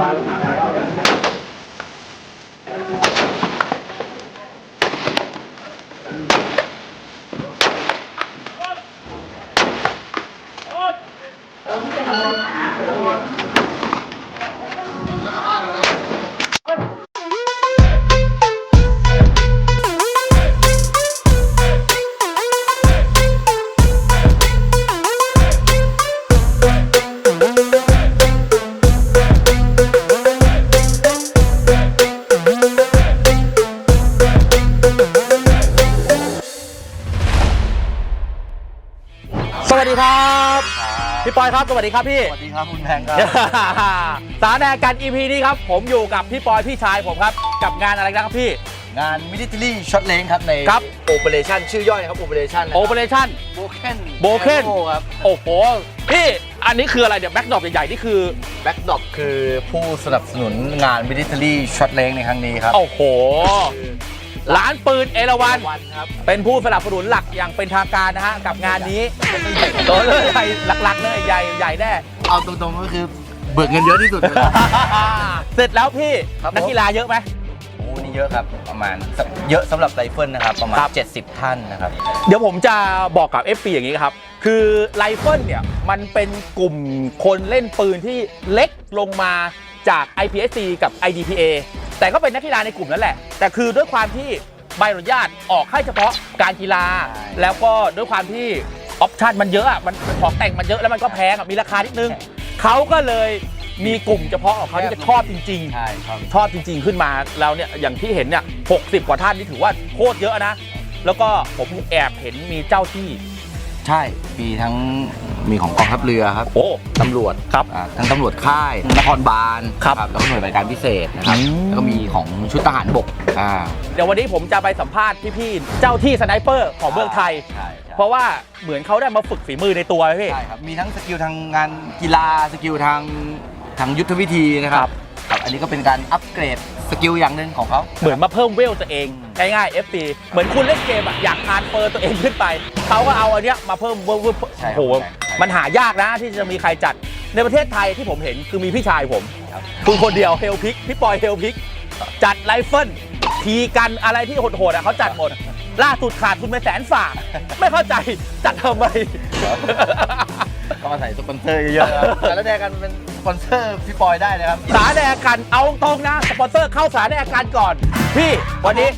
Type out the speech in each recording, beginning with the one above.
สวั ครับพี่ปอยครับสวัสดีครับพี่สวัสดีครับคุณแพงครับสารแหนกัน EP นี้ครับผมอยู่กับพี่ปอยพี่ชายผมครับกับงานอะไรนะครับพี่ งาน military shot range ครับในครับ operation ชื่อย่อยครับ operation โอเปอเรชั่นโบเคน Broken ครับโอ้โหพี่อันนี้คืออะไรเดี๋ยวแบ็กดรอปใหญ่ๆนี่คือ backdrop คือผู้สนับสนุนงาน military shot range ในครั้งนี้ครับโอ้โห ร้านปืนเอราวันวันครับเป็นผู้สนับสนุนหลักอย่างเป็นทางการนะฮะกับงานนี้ตัวเลยใหญ่หลักๆเลยใหญ่ใหญ่แน่เอาตรงๆก็คือเบิกเงินเยอะที่สุดเลย เสร็จแล้วพี่ครับผม นักกีฬาเยอะไหม โอ้นี่เยอะครับประมาณเยอะสำหรับไรเฟิลนะครับ ประมาณ ครับ 70 ท่านนะครับ เดี๋ยวผมจะบอกกับ FP อย่างนี้ครับ คือไรเฟิลเนี่ย มันเป็นกลุ่มคนเล่นปืนที่เล็กลงมาจาก IPSC กับ IDPA แต่ก็เป็นนักกีฬาในกลุ่มนั่นแหละ แต่คือด้วยความที่ใบอนุญาตออกให้เฉพาะการกีฬาใช่แล้วก็ด้วยความที่ออปชันมันเยอะอะมันของแต่งมันเยอะแล้วมันก็แพงอะมีราคานิดนึงเขาก็เลยมีกลุ่มเฉพาะของเขาที่จะชอบจริง ๆ ใช่ครับ ชอบจริงๆขึ้นมาแล้วเนี่ยอย่างที่เห็นเนี่ย60กว่าท่านนี่ถือว่าโคตรเยอะนะ แล้วก็ผมแอบเห็นมีเจ้าที่ ใช่ มีทั้ง มีของกองทัพเรือครับโอ้ตำรวจครับอ่าทั้งตำรวจค่ายนครบาลครับแล้วก็หน่วยบริการพิเศษนะครับอืม แล้วก็มีของชุดทหารบกอ่าเดี๋ยววันนี้ผมจะไปสัมภาษณ์พี่ๆเจ้าที่สไนเปอร์ของเมืองไทย ใช่ใช่เพราะว่าเหมือนเขาได้มาฝึกฝีมือในตัวพี่ ใช่ครับมีทั้งสกิลทางงานกีฬาสกิลทางทางยุทธวิธีนะคครัรับ บครับอันนี้ก็เป็นการอัปเกรดสกิลอย่างหนึ่งของเขาเหมือนมาเพิ่มเวลตัวเองง่ายๆ FP เหมือนคุณเล่นเกมอะอยากทานเปอร์ตัวเองขึ้นไปเขาก็เอาอันเนี้ยมาเพิ่มเวลเวลใช่โอ้ครับโห ใช่ใช่ มันหายากนะที่จะมีใครจัดในประเทศไทยที่ผมเห็นคือมีพี่ชายผมครับคุณคนเดียวเฮลพิกพี่ปอยเฮลพิกจัดไรเฟิลทีกันอะไรที่โหดๆอะเขาจัดหมดล่าสุดขาดทุนไปแสนฝ่าไม่เข้าใจจัดทำไมก็มาใส่สปอนเซอร์เยอะๆครับแต่แล้วแดกันเป็นสปอนเซอร์พี่ปอยได้นะครับสาแดกกันเอาตรงนะสปอนเซอร์เข้าสาแดกกันก่อน พี่วันนี้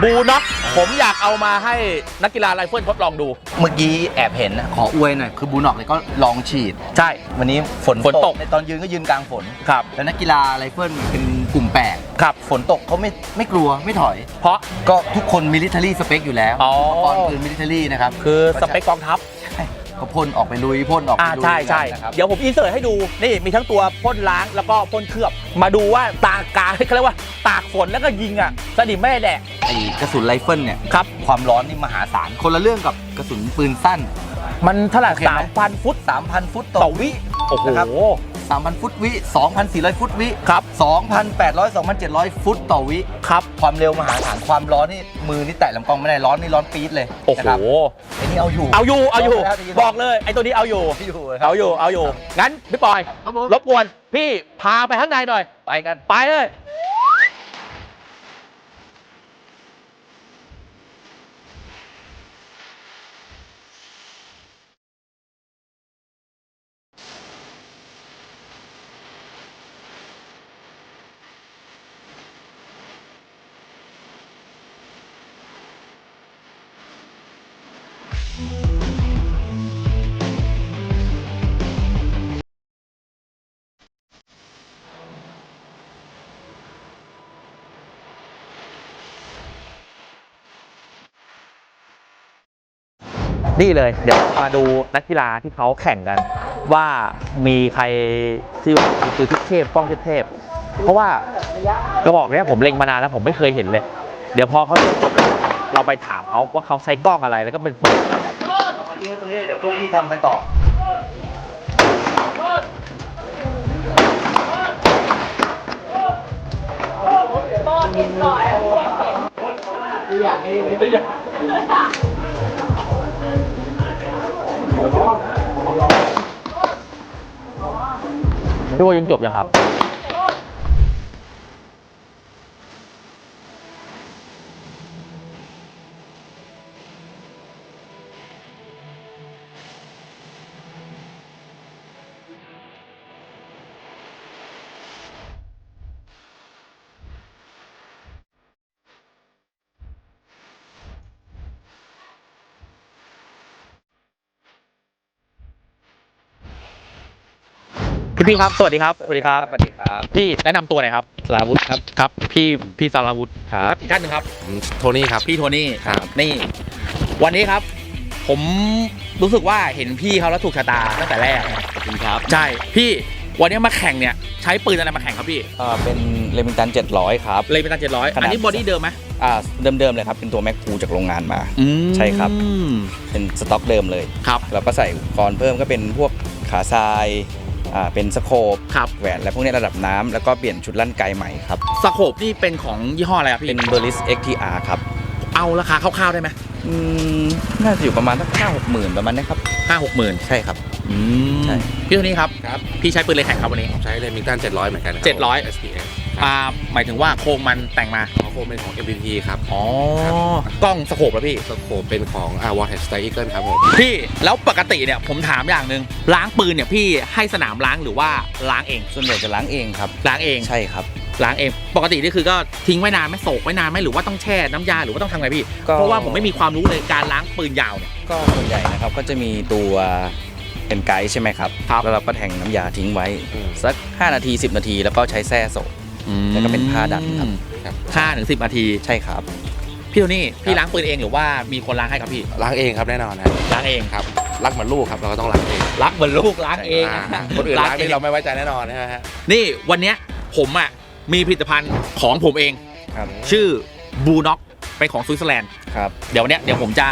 บูน็อกผมอยากเอามาให้นักกีฬาไรเฟิลทดลองดู เมื่อกี้แอบเห็นนะขออวยหน่อยคือบูนอกเนี่ยก็ลองฉีด ใช่ วันนี้ฝนฝนตก ในตอนยืนก็ยืนกลางฝนครับ แล้วนักกีฬาไรเฟิลเป็นกลุ่มแปลกครับฝนตกเขาไม่ไม่กลัวไม่ถอย เพราะก็ทุกคนมิลิเ a อรี่สเปคอยู่แล้วอ๋อ อุปกรณ์ปืนมิลิเ a อรี่นะครับคือสเปคกองทัพใช่ ก็พ่นออกไปลุยพ่นออกไปอ่าลุยใช่ใช่นะครับ เดี๋ยวผมอินเสิร์ตให้ดูนี่มีทั้งตัวพ่นล้างแล้วก็พ่นเคลือบ มาดูว่าตากกาเขาเรียกว่าตากฝนแล้วก็ยิงอะสนิมไม่ได้แดกไอ้กระสุนไรเฟิลเนี่ย ครับ ความร้อนนี่มหาศาล คนละเรื่องกับกระสุนปืนสั้น มันเท่าไหร่โอเคไหม สามพันฟุต 3,000 ฟุตต่ต่ออวิวิ โอ้โหนะครับ 3,000 ฟุตวิ 2,400 ฟุตวิครับ2,800 2,700 ฟุตต่อวิครับความเร็วมหาศาลความร้อนนี่มือนี่แตะลำกล้องไม่ได้ร้อนนี่ร้อนปี๊ดเลยโอ้โหนะครับไอ้นี่เอาอยู่ เอาอยู่เอาอยู่ บอกแล้วดีบอกเลยไอ้ตัวนี้เอาอยู่เอาอยู่ครับเอาอยู่เอาอยู่งั้นพี่ปอยครับผมรบกวนพี่พาไปข้างในหน่อยไปกันไปเลย นี่เลย เดี๋ยวมาดูนักกีฬาที่เขาแข่งกัน ว่ามีใครที่คือทิศเทพป้องทิศเทพ เพราะว่ากระบอกเนี้ยผมเล็งมานานแล้วผมไม่เคยเห็นเลย เดี๋ยวพอเขาจบเราไปถามเขาว่าเขาใช้กล้องอะไรแล้วก็เป็นเปิดตรงนี้เดี๋ยวพวกพี่ทำไปต่อ พี่ว่ายังจบยังครับ พี่พี่ครับสวัสดีครับสวัสดีครับสวัสดีครับ พี่แนะนำตัวหน่อยครับสลาวุธครับครับ พี่พี่สารวุฒิครับอีกท่านหนึ่งครับโทนี่ครับ พี่โทนี่ครับ นี่ วันนี้ครับ ผมรู้สึกว่าเห็นพี่เขาแล้วถูกชะตาตั้งแต่แรกขอบคุณครับใช่พี่วันนี้มาแข่งเนี่ยใช้ปืนอะไรมาแข่งครับพี่เอ่อเป็นเลมิงตัน700 ครับ เลยเป็นตันเจ็ดร้อยขนาด อันนี้บอดี้เดิมไหมอ่าเดิมๆเลยครับ เป็นตัวแม็กคูจากโรงงานมา อืมใช่ครับ เป็นสต็อกเดิมเลย ครับเราก็ใส่อุปกรณ์เพิ่มก็เป็นพวกขาทรายอ่า เป็นสโคปครับ แหวนและพวกนี้ระดับน้ำแล้วก็เปลี่ยนชุดลั่นไกใหม่ครับ สโคปนี่เป็นของยี่ห้ออะไรครับเป็นพี่เบอร์ลิส XTR ครับเอาราคาคร่าวๆได้ไหมอืมน่าจะอยู่ประมาณสักห้าหกหมื่นประมาณนี้ครับ ห้าหกหมื่นใช่ครับ อืมใช่ พี่โทนี่ครับ ครับ พี่ใช้ปืนเลยแข่งครับวันนี้ ใช้เลมิงตัน700 เหมือนกันนะค700 SPS อ่าหมายถึงว่าโครงมันแต่งมาของโคมเป็นของ MPT ครับอ๋อครับกล้องสโคปแล้วพี่ สโคปเป็นของอ่าวอร์เฮดสไตร์อีเกิลครับผมพี่แล้วปกติเนี่ยผมถามอย่างหนึ่งล้างปืนเนี่ยพี่ให้สนามล้างหรือว่าล้างเอง ส่วนใหญ่จะล้างเองครับ ล้างเอง ใช่ครับ ล้างเอง ปกตินี่คือก็ทิ้งไว้นานไหมโศกไว้นานไหมหรือว่าต้องแช่น้ำยาหรือว่าต้องทำไงพี่ ก็ เพราะว่าผมไม่มีความรู้เลยการล้างปืนยาวเนี่ย ก็ส่วนใหญ่นะครับก็จะมีตัวเป็นไกด์ใช่ไหมครับ ครับ แล้วเราก็แทงน้ำยาทิ้งไว้สัก 5 นาที 10 นาที แล้วก็ใช้แส้โศก แล้วก็เป็นผ้าดันครับครับห้าถึงสิบนาที ใช่ครับ พี่โทนี่พี่ล้างปืนเองหรือว่ามีคนล้างให้ครับพี่ล้างเองครับแน่นอนนะล้างเองครับรักเหมือนลูกครับเราก็ต้องล้างเองรักเหมือนลูกล้างเองอ่าคนอื่นล้างนี่เราไม่ไว้ใจแน่นอนนะฮะนี่วันเนี้ยผมอะมีผลิตภัณฑ์ของผมเอง ครับชื่อบูน็อกเป็นของสวิตเซอร์แลนด์ครับเดี๋ยววันเนี้ยเดี๋ยวผมจะ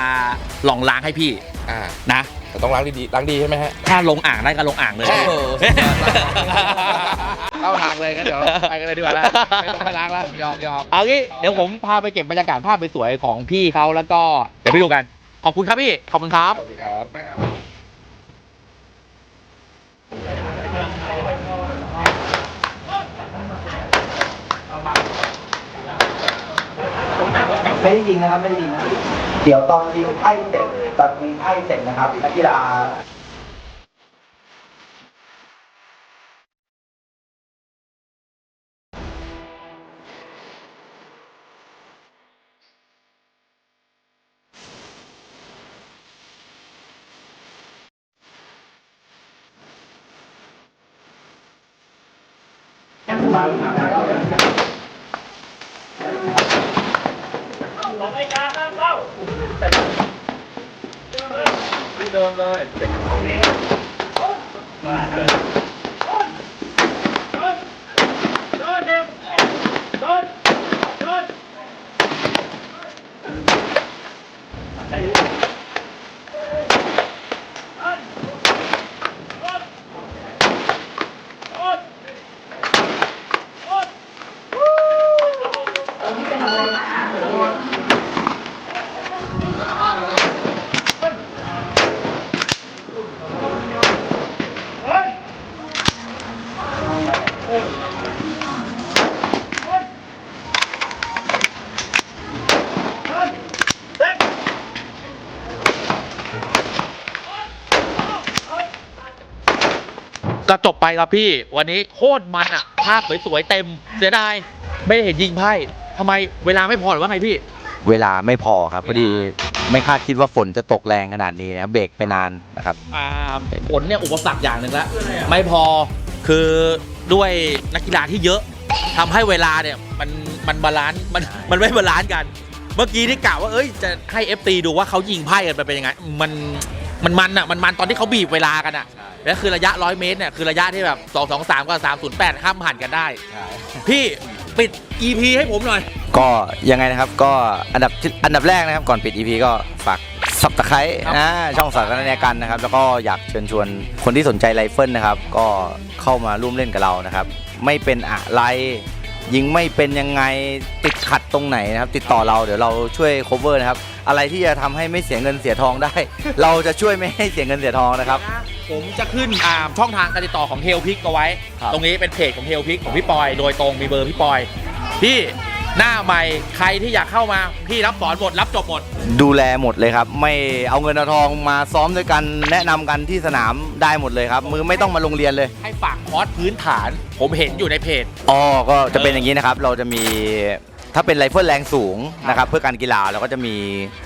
ลองล้างให้พี่อ่านะ แต่ต้องล้างดีๆล้างดีใช่ไหมฮะ ถ้าลงอ่างได้ก็ลงอ่างเลย โอ้โหเข้าทางเลยงั้นเดี๋ยวไปกันเลยดีกว่าละไม่ต้องไปล้างละยอมยอมเอางี้เดี๋ยวผมพาไปเก็บบรรยากาศภาพสวยๆของพี่เขาแล้วก็เดี๋ยวไปดูกัน ขอบคุณครับพี่ ขอบคุณครับ สวัสดีครับไม่ได้ยิงนะครับไม่ได้ยิงนะเดี๋ยวตอนยิงไพ่เสร็จ ตอนยิงไพ่เสร็จนะครับนักกีฬาก็ down there and take จบไปครับพี่ วันนี้โคตรมันอะ ภาพสวยๆเต็ม เสียดาย ไม่ได้เห็นยิงไพ่ทำไมเวลาไม่พอหรือว่าไงพี่ เวลาไม่พอครับพอดีไม่คาดคิดว่าฝนจะตกแรงขนาดนี้นะเบรกไปนานนะครับอ่าผลเนี่ยอุปสรรคอย่างหนึ่งแล้วไม่พอคือด้วยนักกีฬาที่เยอะทำให้เวลาเนี่ยมันมันบาลานซ์มันมันไม่บาลานซ์กัน เมื่อกี้ที่กล่าวว่าเอ้ยจะให้ FT ดูว่าเขายิงไพ่กันไปเป็นยังไงมันมันมันอะมันมันตอนที่เขาบีบเวลากันอะ แล้วคือระยะ 100 เมตรเนี่ยคือระยะที่แบบ 2 2 3 กับ 308ห้ามผ่านกันได้ พี่ปิด EP ให้ผมหน่อย ก็ยังไงนะครับก็อันดับที่อันดับแรกนะครับก่อนปิด EP ก็ฝากสับตะไคร้ครับนะช่องสาธารณกันนะครับ แล้วก็อยากเชิญชวนคนที่สนใจไรเฟิลนะครับ ก็เข้ามาร่วมเล่นกับเรานะครับ ไม่เป็นอะไรยิงไม่เป็นยังไงติดขัดตรงไหนนะครับ ติดต่อเราเดี๋ยวเราช่วย cover นะครับ อะไรที่จะทำให้ไม่เสียเงินเสียทองได้ เราจะช่วยไม่ให้เสียเงินเสียทองนะครับ ผมจะขึ้นอ่าช่องทางการติดต่อของเฮลพิกเอาไว้ ครับตรงนี้เป็นเพจของเฮลพิกของพี่ปอย โดยตรงมีเบอร์พี่ปอย พี่หน้าใหม่ใครที่อยากเข้ามาพี่รับสอนหมดรับจบหมด ดูแลหมดเลยครับ ไม่เอาเงินเอาทองมาซ้อมด้วยกันแนะนำกันที่สนามได้หมดเลยครับมือไม่ต้องมาโรงเรียนเลย ให้ฝากคอร์สพื้นฐาน ผมเห็นอยู่ในเพจ อ๋อ ก็จะเป็นอย่างนี้นะครับ เราจะมี ถ้าเป็นไรเฟิลแรงสูงนะครับเพื่อการกีฬาเราก็จะมี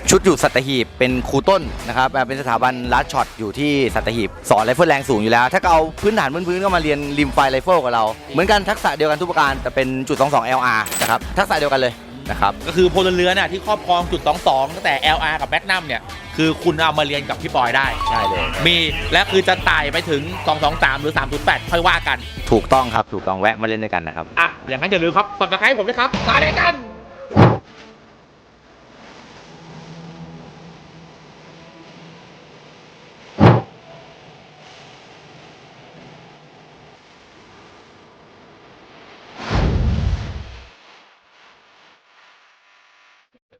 ชุดอยู่สัตหีบเป็นครูต้นนะครับอ่าเป็นสถาบันลัดช็อตอยู่ที่สัตหีบสอนไรเฟิลแรงสูงอยู่แล้ว ถ้าเอาพื้นฐานพื้นๆก็มาเรียนริมไฟไรเฟิลกับเรา เหมือนกันทักษะเดียวกันทุกประการแต่เป็นจุด22 LR นะครับทักษะเดียวกันเลยนะครับก็คือพลเรือนน่ะที่ครอบครองจุด22ตั้งแต่ LR กับแมกนัมเนี่ย คือคุณเอามาเรียนกับพี่ปอยได้ใช่เลย มีและคือจะไต่ไปถึง 223 หรือ 308 ค่อยว่ากัน ถูกต้องครับ ถูกต้องแวะมาเล่นด้วยกันนะครับ อะ อย่างนั้นอย่าลืมครับสับสไครต์ผมด้วยครับตาเดียวกัน